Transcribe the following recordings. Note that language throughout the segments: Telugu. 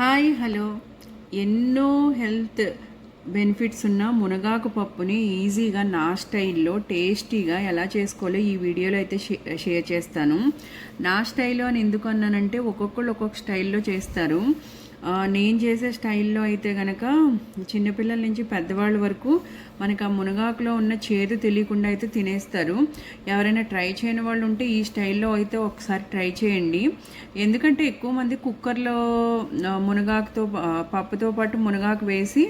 Hi hello. ఎన్నో హెల్త్ బెనిఫిట్స్ ఉన్న మునగాకు పప్పుని ఈజీగా నా స్టైల్లో టేస్టీగా ఎలా చేసుకోవాలో ఈ వీడియోలో అయితే షే- షేర్ చేస్తాను. నా స్టైల్లో అని ఎందుకు అన్నానంటే ఒక్కొక్కళ్ళు ఒక్కొక్క స్టైల్లో చేస్తారు. నేను చేసే స్టైల్లో అయితే గనక చిన్నపిల్లల నుంచి పెద్దవాళ్ళ వరకు మనకు ఆ మునగాకులో ఉన్న చేదు తెలియకుండా అయితే తినేస్తారు. ఎవరైనా ట్రై చేయని వాళ్ళు ఉంటే ఈ స్టైల్లో అయితే ఒకసారి ట్రై చేయండి. ఎందుకంటే ఎక్కువ మంది కుక్కర్లో మునగాకుతో పప్పుతో పాటు మునగాకు వేసి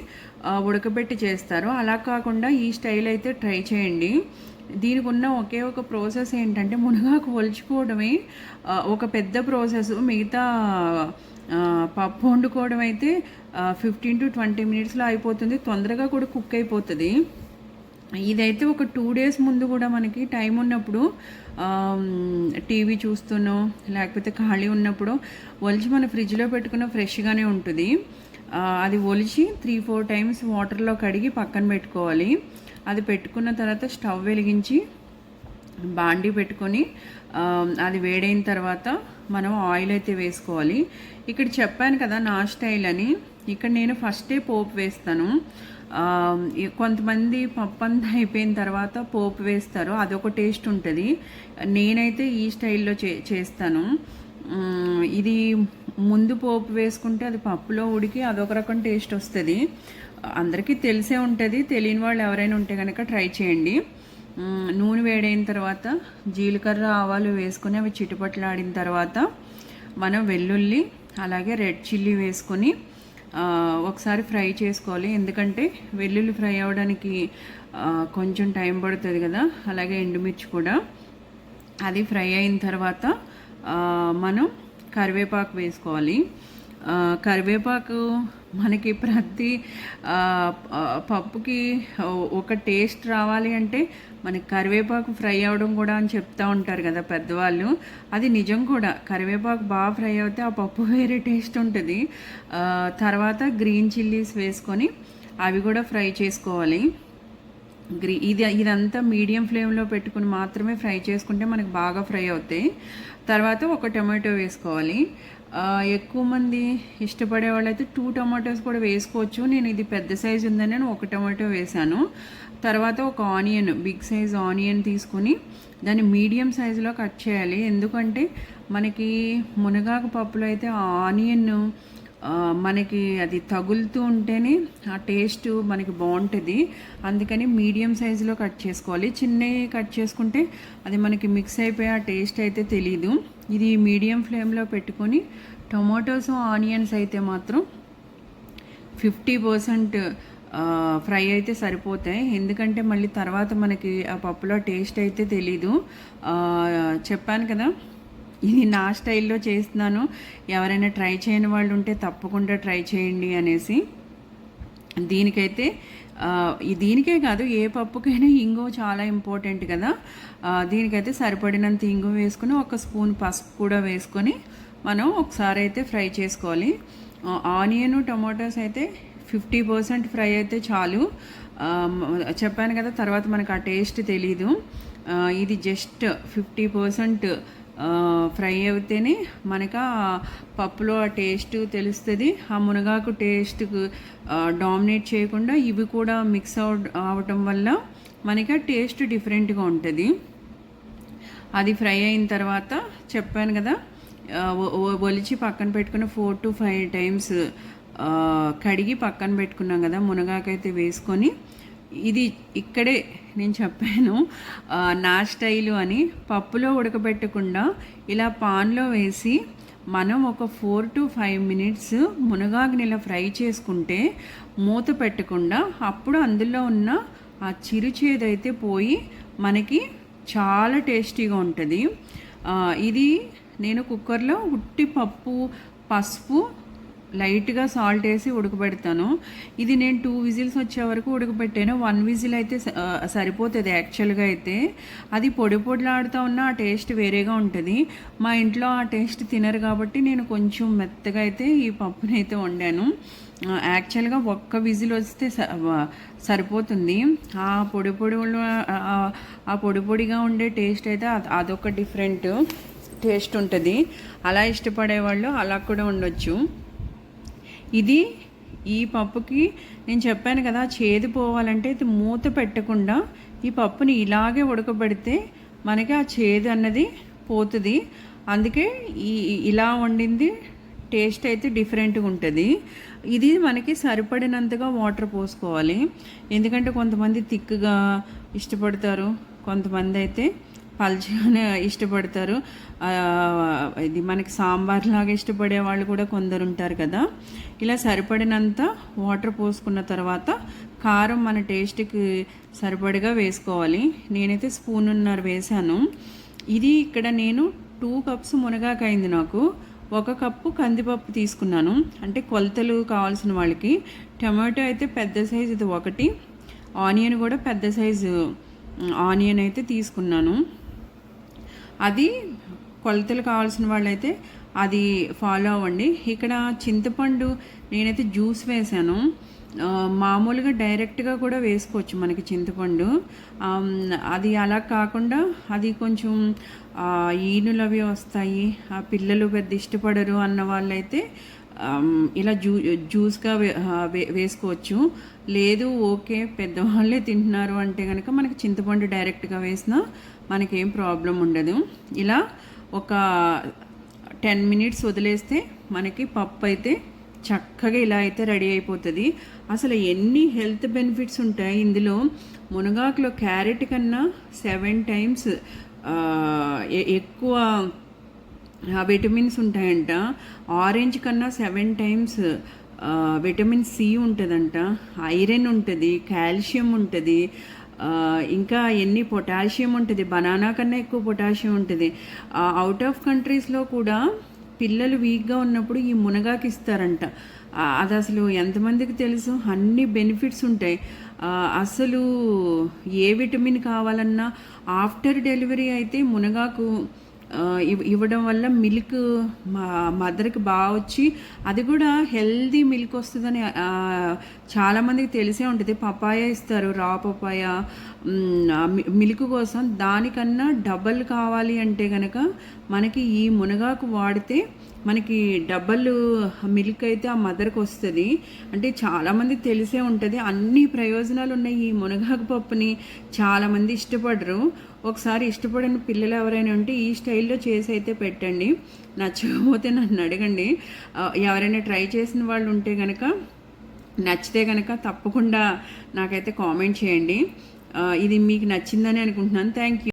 ఉడకబెట్టి చేస్తారు. అలా కాకుండా ఈ స్టైల్ అయితే ట్రై చేయండి. దీనికి ఉన్న ఒకే ఒక ప్రాసెస్ ఏంటంటే మునగాకు ఒలుచుకోవడమే ఒక పెద్ద ప్రాసెస్. మిగతా పప్పు వండుకోవడం అయితే ఫిఫ్టీన్ టు ట్వంటీ మినిట్స్లో అయిపోతుంది. తొందరగా కూడా కుక్ అయిపోతుంది. ఇదైతే ఒక టూ డేస్ ముందు కూడా మనకి టైం ఉన్నప్పుడు టీవీ చూస్తున్నో లేకపోతే ఖాళీ ఉన్నప్పుడు ఒలిచి మన ఫ్రిడ్జ్లో పెట్టుకున్న ఫ్రెష్గానే ఉంటుంది. అది ఒలిచి త్రీ ఫోర్ టైమ్స్ వాటర్లో కడిగి పక్కన పెట్టుకోవాలి. అది పెట్టుకున్న తర్వాత స్టవ్ వెలిగించి బాండి పెట్టుకొని అది వేడైన తర్వాత మనం ఆయిల్ అయితే వేసుకోవాలి. ఇక్కడ చెప్పాను కదా నా స్టైల్ అని. ఇక్కడ నేను ఫస్టే పోపు వేస్తాను. కొంతమంది పప్పు అంతా అయిపోయిన తర్వాత పోపు వేస్తారు. అదొక టేస్ట్ ఉంటుంది. నేనైతే ఈ స్టైల్లో చే చేస్తాను. ఇది ముందు పోపు వేసుకుంటే అది పప్పులో ఉడికి అదొక రకం టేస్ట్ వస్తుంది. అందరికీ తెలిసే ఉంటుంది. తెలియని వాళ్ళు ఎవరైనా ఉంటే కనుక ట్రై చేయండి. నూనె వేడైన తర్వాత జీలకర్ర ఆవాలు వేసుకొని అవి చిటిపట్లాడిన తర్వాత మనం వెల్లుల్లి అలాగే రెడ్ చిల్లీ వేసుకొని ఒకసారి ఫ్రై చేసుకోవాలి. ఎందుకంటే వెల్లుల్లి ఫ్రై అవ్వడానికి కొంచెం టైం పడుతుంది కదా. అలాగే ఎండుమిర్చి కూడా. అది ఫ్రై అయిన తర్వాత మనం కరివేపాకు వేసుకోవాలి. కరివేపాకు మనకి ప్రతి పప్పుకి ఒక టేస్ట్ రావాలి అంటే మనకి కరివేపాకు ఫ్రై అవ్వడం కూడా అని చెప్తా ఉంటారు కదా పెద్దవాళ్ళు. అది నిజం కూడా. కరివేపాకు బాగా ఫ్రై అవుతే ఆ పప్పు వేరే టేస్ట్ ఉంటుంది. తర్వాత గ్రీన్ చిల్లీస్ వేసుకొని అవి కూడా ఫ్రై చేసుకోవాలి. గ్రీ ఇది ఇదంతా మీడియం ఫ్లేమ్లో పెట్టుకుని మాత్రమే ఫ్రై చేసుకుంటే మనకు బాగా ఫ్రై అవుతాయి. తర్వాత ఒక టమాటో వేసుకోవాలి. ఎక్కువ మంది ఇష్టపడే వాళ్ళైతే టూ టమాటోస్ కూడా వేసుకోవచ్చు. నేను ఇది పెద్ద సైజు ఉందని నేను ఒక టమాటో వేశాను. తర్వాత ఒక ఆనియన్ బిగ్ సైజ్ ఆనియన్ తీసుకొని దాన్ని మీడియం సైజులో కట్ చేయాలి. ఎందుకంటే మనకి మునగాకు పప్పులో అయితే ఆ ఆనియన్ మనకి అది తగులుతూ ఉంటేనే ఆ టేస్ట్ మనకి బాగుంటుంది. అందుకని మీడియం సైజులో కట్ చేసుకోవాలి. చిన్నవి కట్ చేసుకుంటే అది మనకి మిక్స్ అయిపోయి ఆ టేస్ట్ అయితే తెలీదు. ఇది మీడియం ఫ్లేమ్లో పెట్టుకొని టొమాటోస్ ఆనియన్స్ అయితే మాత్రం ఫిఫ్టీ పర్సెంట్ ఫ్రై అయితే సరిపోతాయి. ఎందుకంటే మళ్ళీ తర్వాత మనకి ఆ పప్పులో టేస్ట్ అయితే తెలీదు. చెప్పాను కదా ఇది నా స్టైల్లో చేస్తున్నాను. ఎవరైనా ట్రై చేయని వాళ్ళు ఉంటే తప్పకుండా ట్రై చేయండి అనేసి. దీనికైతే దీనికే కాదు ఏ పప్పుకైనా ఇంగు చాలా ఇంపార్టెంట్ కదా. దీనికైతే సరిపడినంత ఇంగు వేసుకుని ఒక స్పూన్ పసుపు కూడా వేసుకొని మనం ఒకసారి అయితే ఫ్రై చేసుకోవాలి. ఆనియన్ టమాటోస్ అయితే ఫిఫ్టీ పర్సెంట్ ఫ్రై అయితే చాలు. చెప్పాను కదా తర్వాత మనకు ఆ టేస్ట్ తెలీదు. ఇది జస్ట్ ఫిఫ్టీ పర్సెంట్ ఫ్రై అయితేనే మనకు పప్పులో ఆ టేస్ట్ తెలుస్తుంది. ఆ మునగాకు టేస్ట్ డామినేట్ చేయకుండా ఇవి కూడా మిక్స్ అవ అవటం వల్ల మనకి ఆ టేస్ట్ డిఫరెంట్గా ఉంటుంది. అది ఫ్రై అయిన తర్వాత చెప్పాను కదా ఒలిచి పక్కన పెట్టుకున్న ఫోర్ టు ఫైవ్ టైమ్స్ కడిగి పక్కన పెట్టుకున్నాం కదా మునగాకైతే వేసుకొని ఇది ఇక్కడే నేను చెప్పాను నా స్టైలు అని పప్పులో ఉడకబెట్టకుండా ఇలా పాన్లో వేసి మనం ఒక ఫోర్ టు ఫైవ్ మినిట్స్ మునగాకుని ఫ్రై చేసుకుంటే మూత పెట్టకుండా అప్పుడు అందులో ఉన్న ఆ చిరుచేదైతే పోయి మనకి చాలా టేస్టీగా ఉంటుంది. ఇది నేను కుక్కర్లో ఉట్టి పప్పు పసుపు లైట్గా సాల్ట్ వేసి ఉడకబెడతాను. ఇది నేను టూ విజిల్స్ వచ్చే వరకు ఉడకబెట్టాను. వన్ విజిల్ అయితే స- సరిపోతుంది యాక్చువల్గా అయితే. అది పొడి పొడిలాడుతూ ఉన్న ఆ టేస్ట్ వేరేగా ఉంటుంది. మా ఇంట్లో ఆ టేస్ట్ తినరు కాబట్టి నేను కొంచెం మెత్తగా అయితే ఈ పప్పునైతే వండాను. యాక్చువల్గా ఒక్క విజిల్ వస్తే స- సరిపోతుంది. ఆ పొడి పొడిలో ఆ- పొడి పొడిగా ఉండే టేస్ట్ అయితే అదొక డిఫరెంట్ టేస్ట్ ఉంటుంది. అలా ఇష్టపడే వాళ్ళు అలా కూడా ఉండొచ్చు. ఇది ఈ పప్పుకి నేను చెప్పాను కదా చేదు పోవాలంటే ఇది మూత పెట్టకుండా ఈ పప్పుని ఇలాగే ఉడకబెడితే మనకి ఆ చేదు అన్నది పోతుంది. అందుకే ఈ ఇలా వండింది టేస్ట్ అయితే డిఫరెంట్గా ఉంటుంది. ఇది మనకి సరిపడినంతగా వాటర్ పోసుకోవాలి. ఎందుకంటే కొంతమంది థిక్గా ఇష్టపడతారు కొంతమంది అయితే పల్చగానే ఇష్టపడతారు. ఇది మనకి సాంబార్ లాగా ఇష్టపడే వాళ్ళు కూడా కొందరు ఉంటారు కదా. ఇలా సరిపడినంత వాటర్ పోసుకున్న తర్వాత కారం మన టేస్ట్కి సరిపడిగా వేసుకోవాలి. నేనైతే స్పూన్ ఉన్నారు వేశాను ఇది ఇక్కడ నేను టూ కప్స్ మునగాకైంది నాకు. ఒక కప్పు కందిపప్పు తీసుకున్నాను. అంటే కొలతలు కావాల్సిన వాళ్ళకి. టమాటో అయితే పెద్ద సైజు ఇది ఒకటి. ఆనియన్ కూడా పెద్ద సైజు ఆనియన్ అయితే తీసుకున్నాను. అది కొలతలు కావాల్సిన వాళ్ళైతే అది ఫాలో అవ్వండి. ఇక్కడ చింతపండు నేనైతే జ్యూస్ వేశాను మామూలుగా డైరెక్ట్గా కూడా వేసుకోవచ్చు మనకి చింతపండు. అది అలా కాకుండా అది కొంచెం ఈనులు అవి వస్తాయి. ఆ పిల్లలు పెద్ద ఇష్టపడరు అన్న వాళ్ళైతే ఇలా జ్యూ జ్యూస్గా వే వేసుకోవచ్చు. లేదు ఓకే పెద్దవాళ్ళే తింటున్నారు అంటే కనుక మనకి చింతపండు డైరెక్ట్గా వేసినా మనకేం ప్రాబ్లం ఉండదు. ఇలా ఒక టెన్ మినిట్స్ వదిలేస్తే మనకి పప్పు అయితే చక్కగా ఇలా అయితే రెడీ అయిపోతుంది. అసలు ఎన్ని హెల్త్ బెనిఫిట్స్ ఉంటాయి ఇందులో? మునగాకులో క్యారెట్ కన్నా సెవెన్ టైమ్స్ ఎక్కువ విటమిన్స్ ఉంటాయంట. ఆరెంజ్ కన్నా సెవెన్ టైమ్స్ విటమిన్ సి ఉంటుందంట. ఐరన్ ఉంటుంది కాల్షియం ఉంటుంది ఇంకా ఎన్ని పొటాషియం ఉంటుంది బనానా కన్నా ఎక్కువ పొటాషియం ఉంటుంది. అవుట్ ఆఫ్ కంట్రీస్లో కూడా పిల్లలు వీక్గా ఉన్నప్పుడు ఈ మునగాకి ఇస్తారంట. అది అసలు ఎంతమందికి తెలుసు? అన్ని బెనిఫిట్స్ ఉంటాయి. అసలు ఏ విటమిన్ కావాలన్నా ఆఫ్టర్ డెలివరీ అయితే మునగాకు ఇవ్వడం వల్ల మిల్క్ మా మదర్కి బాగా వచ్చి అది కూడా హెల్దీ మిల్క్ వస్తుందని చాలామందికి తెలిసే ఉంటుంది. పపాయ ఇస్తారు రా పపాయ మిల్క్ కోసం దానికన్నా డబల్ కావాలి అంటే కనుక మనకి ఈ మునగాకు వాడితే మనకి డబల్ మిల్క్ అయితే ఆ మదర్కి వస్తుంది. అంటే చాలామంది తెలిసే ఉంటుంది. అన్ని ప్రయోజనాలు ఉన్నాయి ఈ మునగాకు పప్పుని. చాలామంది ఇష్టపడరు. ఒకసారి ఇష్టపడిన పిల్లలు ఎవరైనా ఉంటే ఈ స్టైల్లో చేసి అయితే పెట్టండి. నచ్చకపోతే నన్ను అడగండి. ఎవరైనా ట్రై చేసిన వాళ్ళు ఉంటే కనుక నచ్చితే కనుక తప్పకుండా నాకైతే కామెంట్ చేయండి. ఇది మీకు నచ్చిందని అనుకుంటున్నాను. Thank you.